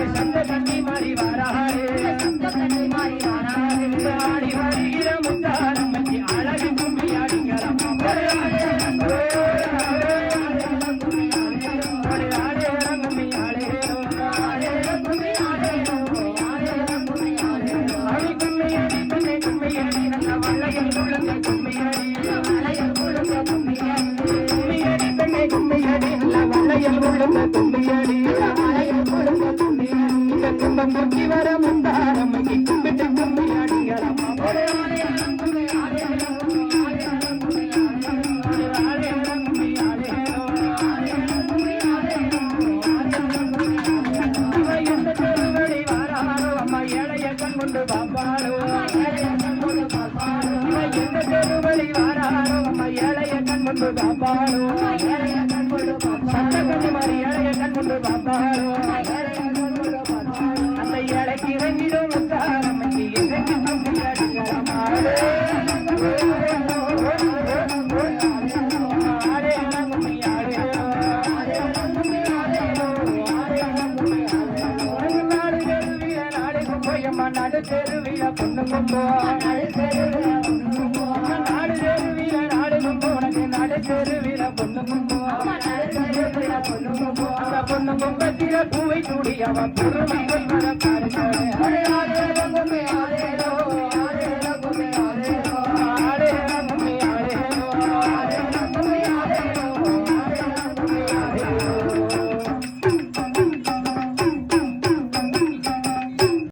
இந்த நல்ல கண்ணி உள்ள வாராரு ஆடி வருகிற வர முந்தாரம். கும்பிட்டு கும்பி கொண்டு பாப்பாளோ எந்த தெருவழி வாராரோ அம்மா ஏழைய கண் கொண்டு சட்ட கண்ணு மாதிரி ஏழைய கண் கொண்டு பாப்பாரோ இறங்கி கும்பி அடிக்கிறமாளே ஆடே நாடு தெருவில நாடு கும்போயம்மா நாடு தெருவில பொண்ணு கும்போ நாடு தெருவில நாடு கும்போ நாடு தெருவில பொண்ணு கும்போ அந்த பொண்ணு கும்பத்தில பூவை சூடி அவன் பொறுமை வர